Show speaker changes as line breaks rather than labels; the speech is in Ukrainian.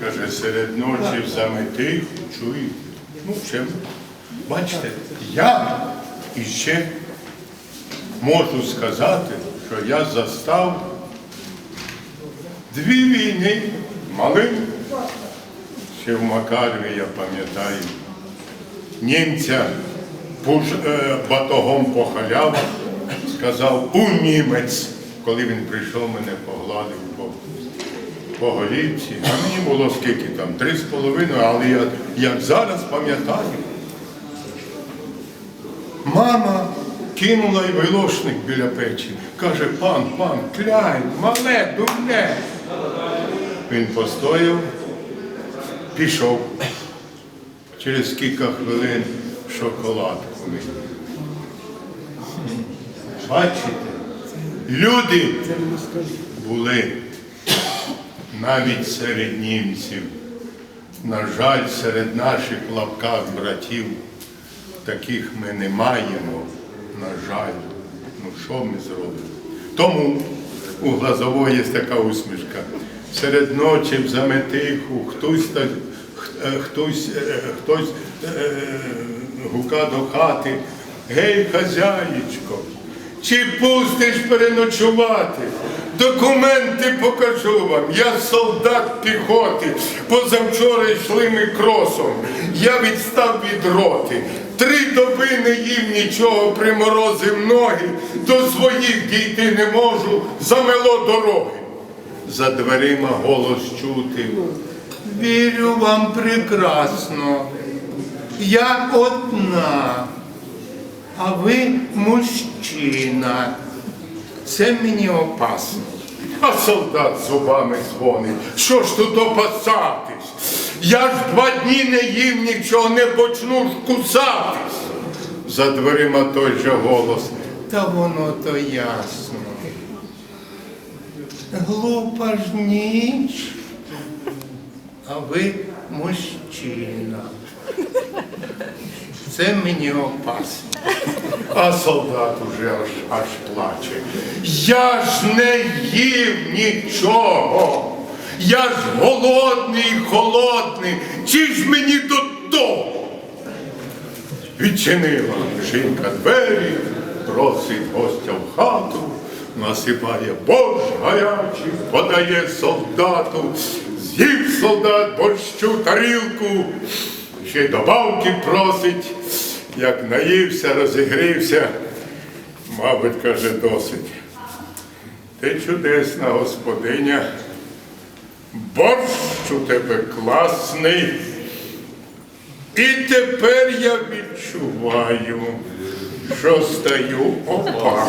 Каже, серед ночі в заметиху чую. Ну, чим? Бачите, я іще можу сказати, що я застав дві війни малим. Ще в Макарові, я пам'ятаю, німця пуш, е, батогом по халявах сказав у німець, коли він прийшов, мене погладив по, по голівці. А мені було скільки там, три з половиною, але я як зараз пам'ятаю. Мама кинула й вилошник біля печі. Каже, пан, пан, клянь, мале, дурне. Він постояв, пішов. Через кілька хвилин шоколадку мені. Бачите, люди були навіть серед німців. На жаль, серед наших лапках братів таких ми не маємо, на жаль. Ну що ми зробимо? Тому у Глазової є така усмішка. Серед ночі в заметиху хтось, е, хтось, е, хтось е, гука до хати. Гей, хазяїчко, чи пустиш переночувати? Документи покажу вам. Я солдат піхоти. Позавчора йшли ми кросом. Я відстав від роти. Три доби не їв нічого, приморозив ноги. До своїх дійти не можу, замело дороги. За дверима голос чути. Вірю вам прекрасно. Я одна, а ви мужчина. Це мені опасно. А солдат зубами дзвонить. Що ж тут опасатись? Я ж два дні не їв нічого, не почну ж кусатись. За дверима той же голос. Та воно то ясно. Глупа ж ніч, а ви мужчина. Це мені опасно. А солдат уже аж, аж плаче. Я ж не їв нічого. Я ж голодний, холодний. Чи ж мені до того? Відчинила жінка двері, просить гостя в хату, насипає борщ гарячий, подає солдату, з'їв солдат борщу тарілку, ще й добавки просить, як наївся, розігрівся, мабуть, каже, досить. Ти чудесна господиня, борщ у тебе класний. І тепер я відчуваю, що стаю опа.